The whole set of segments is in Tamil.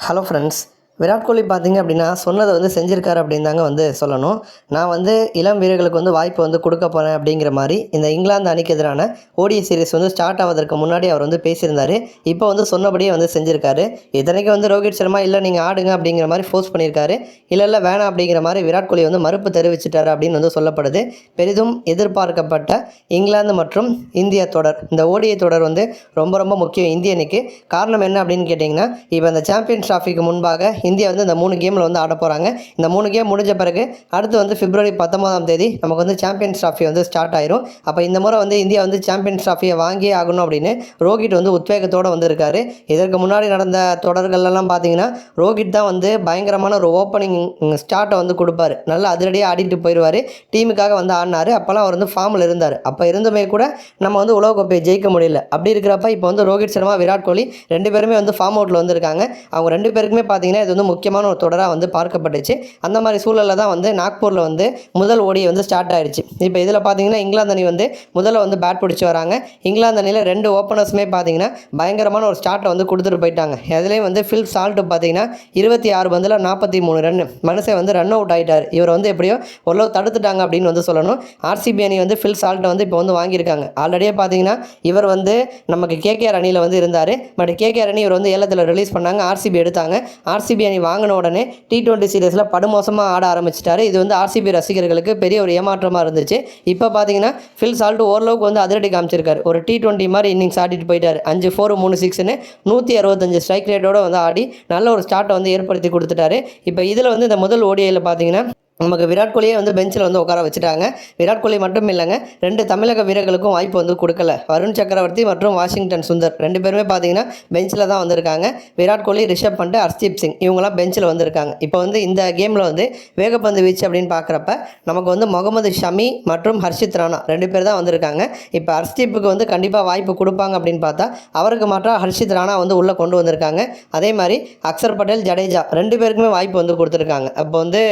ஹலோ ஃப்ரெண்ட்ஸ் விராட் கோலி பார்த்தீங்க அப்படின்னா சொன்னதை வந்து செஞ்சுருக்காரு அப்படின்னு தாங்க வந்து சொல்லணும். நான் வந்து இளம் வீரர்களுக்கு வந்து வாய்ப்பு வந்து கொடுக்க போகிறேன் அப்படிங்கிற மாதிரி இந்த இங்கிலாந்து அணிக்கு எதிரான ஓடிய சீரிஸ் வந்து ஸ்டார்ட் ஆவதற்கு முன்னாடி அவர் வந்து பேசியிருந்தார். இப்போ வந்து சொன்னபடியே வந்து செஞ்சுருக்காரு. இத்தனைக்கு வந்து ரோஹித் சர்மா இல்லை நீங்கள் ஆடுங்க அப்படிங்கிற மாதிரி ஃபோர்ஸ் பண்ணியிருக்காரு. இல்லை இல்லை வேணாம் அப்படிங்கிற மாதிரி விராட் கோலி வந்து மறுப்பு தெரிவிச்சிட்டார் அப்படின்னு வந்து சொல்லப்படுது. பெரிதும் எதிர்பார்க்கப்பட்ட இங்கிலாந்து மற்றும் இந்திய தொடர். இந்த ஓடிய தொடர் வந்து ரொம்ப ரொம்ப முக்கியம் இந்திய அணிக்கு. காரணம் என்ன அப்படின்னு கேட்டிங்கன்னா இப்போ இந்த சாம்பியன் ட்ராஃபிக்கு முன்பாக இந்தியா வந்து இந்த மூணு கேமில் வந்து ஆட போகிறாங்க இந்த மூணு கேம் முடிஞ்ச பிறகு அடுத்து வந்து பிப்ரவரி பத்தொன்பதாம் தேதி நமக்கு வந்து சாம்பியன்ஸ் ட்ராஃபி வந்து ஸ்டார்ட் ஆயிரும். அப்போ இந்த முறை வந்து இந்தியா வந்து சாம்பியன்ஸ் ட்ராஃபியை வாங்கியே ஆகணும் அப்படின்னு ரோஹித் வந்து உத்வேகத்தோடு வந்திருக்காரு. இதற்கு முன்னாடி நடந்த தொடர்கள்லாம் பார்த்தீங்கன்னா ரோஹித் தான் வந்து பயங்கரமான ஒரு ஓப்பனிங் ஸ்டார்ட்டை வந்து கொடுப்பாரு. நல்லா அதிரடியாக ஆடிட்டு போயிடுவார் டீமுக்காக வந்து ஆடினார். அப்போல்லாம் அவர் வந்து ஃபார்மில் இருந்தார். அப்போ இருந்துமே கூட நம்ம வந்து உலகக்கோப்பையை ஜெயிக்க முடியல. அப்படி இருக்கிறப்ப இப்போ வந்து ரோஹித் சர்மா விராட் கோலி ரெண்டு பேருமே வந்து ஃபார்ம் அவுட்டில் வந்திருக்காங்க. அவங்க ரெண்டு பேருக்குமே பார்த்தீங்கன்னா இது வந்து முக்கியமான ஒரு தொடராக வந்து பார்க்கப்பட்டுச்சு. அந்த மாதிரி சூழலில் தான் வந்து நாக்பூரில் வந்து முதல் ஓடியை வந்து ஸ்டார்ட் ஆயிடுச்சு இப்போ இதில் பார்த்தீங்கன்னா இங்கிலாந்து அணி வந்து முதல்ல வந்து பேட் பிடிச்சி வராங்க. இங்கிலாந்து அணியில் ரெண்டு ஓப்பனர்ஸுமே பார்த்தீங்கன்னா பயங்கரமான ஒரு ஸ்டார்ட்டை வந்து கொடுத்துட்டு போயிட்டாங்க. அதுலேயும் வந்து ஃபில் சால்ட்டு பார்த்தீங்கன்னா இருபத்தி ஆறு பந்தில் நாற்பத்தி மூணு ரன் மனுஷன் வந்து ரன் அவுட் ஆகிட்டார் இவர் வந்து எப்படியோ ஓரளவு தடுத்துட்டாங்க அப்படின்னு வந்து சொல்லணும். ஆர்சிபி அணி வந்து ஃபில் சால்ட்டை வந்து இப்போ வந்து வாங்கியிருக்காங்க. ஆல்ரெடியே பார்த்தீங்கன்னா இவர் வந்து நமக்கு கேகேஆர் அணியில் வந்து இருந்தார். பட் கேகேஆர் அணி இவர் வந்து ஏலத்தில் ரிலீஸ் பண்ணாங்க. ஆர்சிபி எடுத்தாங்க. ஆர்சிபி அணி வாங்கின உடனே டி டுவெண்ட்டி சீரீஸில் படுமோசமாக ஆட ஆரம்பிச்சிட்டாரு. இது வந்து ஆர்சிபி ரசிகர்களுக்கு பெரிய ஒரு ஏமாற்றமாக இருந்துச்சு. இப்போ பார்த்தீங்கன்னா ஃபில் சால்ட் ஓரளவுக்கு வந்து அதிரடி காமிச்சிருக்காரு. ஒரு டி டுவெண்ட்டி மாதிரி இன்னிங்ஸ் ஆடிட்டு போயிட்டார். அஞ்சு ஃபோர் மூணு சிக்ஸ்னு நூற்றி அறுபத்தஞ்சு ஸ்ட்ரைக் ரேட்டோட வந்து ஆடி நல்ல ஒரு ஸ்டார்ட்டை வந்து ஏற்படுத்தி கொடுத்துட்டாரு. இப்போ இதில் வந்து இந்த முதல் ஓடிஐயில் பார்த்தீங்கன்னா நமக்கு விராட் கோலியே வந்து பெஞ்சில் வந்து உட்கார வச்சுட்டாங்க. விராட் கோலி மட்டும் இல்லைங்க ரெண்டு தமிழக வீரர்களுக்கும் வாய்ப்பு வந்து கொடுக்கல. வருண் சக்கரவர்த்தி மற்றும் வாஷிங்டன் சுந்தர் ரெண்டு பேருமே பார்த்தீங்கன்னா பெஞ்சில் தான் வந்திருக்காங்க. விராட் கோலி ரிஷப் பண்ட் ஹர்ஷ்தீப் சிங் இவங்களாம் பெஞ்சில் வந்திருக்காங்க. இப்போ வந்து இந்த கேமில் வந்து வேகப்பந்து வீச்சு அப்படின்னு பார்க்குறப்ப நமக்கு வந்து முகமது ஷமி மற்றும் ஹர்ஷித் ராணா ரெண்டு பேர் தான் வந்திருக்காங்க. இப்போ ஹர்ஷ்தீப்புக்கு வந்து கண்டிப்பாக வாய்ப்பு கொடுப்பாங்க அப்படின்னு பார்த்தா அவருக்கு மாற்றம் ஹர்ஷித் ராணா வந்து உள்ளே கொண்டு வந்திருக்காங்க. அதே மாதிரி அக்சர் பட்டேல் ஜடேஜா ரெண்டு பேருக்குமே வாய்ப்பு வந்து கொடுத்துருக்காங்க. அப்போ வந்து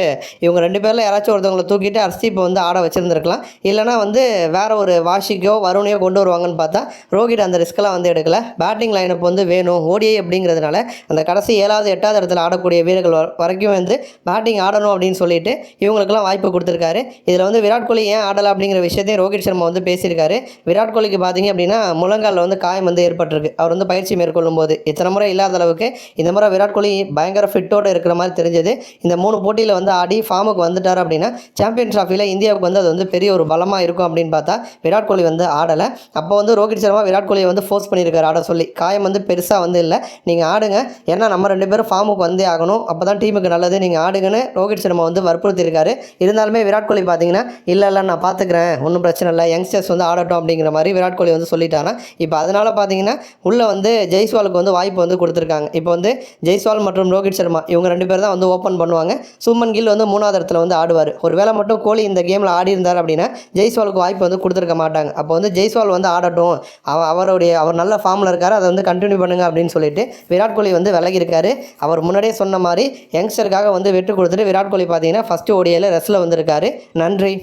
இவங்க ரெண்டு பேரில் யாராச்சும் ஒருத்தவங்களை தூக்கிட்டு ஹர்ஷ்தீப்பை வந்து ஆட வச்சுருந்துருக்கலாம். இல்லைனா வந்து வேறு ஒரு வாஷிக்கோ வருணையோ கொண்டு வருவாங்கன்னு பார்த்தா ரோஹித் அந்த ரிஸ்க்கெல்லாம் வந்து எடுக்கல. பேட்டிங் லைனப் வந்து வேணும். ஓடிஐ அப்படிங்கிறதுனால அந்த கடைசி ஏழாவது எட்டாவது இடத்துல ஆடக்கூடிய வீரர்கள் வரைக்கும் வந்து பேட்டிங் ஆடணும் அப்படின்னு சொல்லிட்டு இவங்களுக்கெல்லாம் வாய்ப்பு கொடுத்துருக்காரு. இதில் வந்து விராட் கோலி ஏன் ஆடலை அப்படிங்கிற விஷயத்தையும் ரோஹித் சர்மா வந்து பேசியிருக்காரு. விராட் கோலிக்கு பார்த்தீங்க அப்படின்னா முழங்காலில் வந்து காயம் வந்து ஏற்பட்டிருக்கு. அவர் வந்து பயிற்சி மேற்கொள்ளும் போது இத்தனை முறை இல்லாத அளவுக்கு இந்த முறை விராட் கோலி பயங்கர ஃபிட்டோடு இருக்கிற மாதிரி தெரிஞ்சது. இந்த மூணு போட்டியில் வந்து ஆடி ஃபார்முக்கு வந்துட்டார் அப்படின்னா சாம்பியன் ட்ராஃபியில் இந்தியாவுக்கு வந்து அது வந்து பெரிய ஒரு பலமாக இருக்கும் அப்படின்னு பார்த்தா விராட் கோலி வந்து ஆடலை. அப்போ வந்து ரோஹித் சர்மா விராட் கோலியை வந்து ஃபோர்ஸ் பண்ணியிருக்காரு ஆட சொல்லி. காயம் வந்து பெருசாக வந்து இல்லை. நீங்கள் ஆடுங்க. ஏன்னா நம்ம ரெண்டு பேரும் ஃபார்முக்கு வந்தே ஆகணும். அப்போ தான் டீமுக்கு நல்லது. நீங்கள் ஆடுங்கன்னு ரோஹித் சர்மா வந்து வற்புறுத்தியிருக்காரு. இருந்தாலுமே விராட் கோலி பார்த்தீங்கன்னா இல்லை இல்லை நான் பார்த்துக்கிறேன். ஒன்றும் பிரச்சனை இல்லை. யங்ஸ்டர்ஸ் வந்து ஆடட்டும் அப்படிங்கிற மாதிரி விராட் கோலி வந்து சொல்லிட்டாராம் இப்போ அதனால் பார்த்தீங்கன்னா உள்ளே வந்து ஜெய்ஸ்வாலுக்கு வந்து வாய்ப்பு வந்து கொடுத்துருக்காங்க. இப்போ வந்து ஜெய்ஸ்வால் மற்றும் ரோஹித் சர்மா இவங்க ரெண்டு பேர் தான் வந்து ஓப்பன் பண்ணுவாங்க. சுமன் கில் வந்து மூணாவது இடத்துல வந்து ஆடுவார். ஒரு வேளை மட்டும் கோலி இந்த கேமில் ஆடி இருந்தார் அப்படின்னா ஜெய்ஸ்வாலுக்கு வாய்ப்பு வந்து கொடுத்துருக்க மாட்டாங்க. அப்போ வந்து ஜெய்ஸ்வால் வந்து ஆடட்டும். அவ அவருடைய அவர் நல்ல ஃபார்மில் இருக்கார். அதை வந்து கண்டினியூ பண்ணுங்க அப்படின்னு சொல்லிட்டு விராட் கோலி வந்து விலகி இருக்காரு. அவர் முன்னாடியே சொன்ன மாதிரி யங்ஸ்டருக்காக வந்து விட்டு கொடுத்துட்டு விராட் கோலி பார்த்தீங்கன்னா ஃபஸ்ட்டு ஓடியில் ரெஸ்ட்டில் வந்திருக்காரு. நன்றி.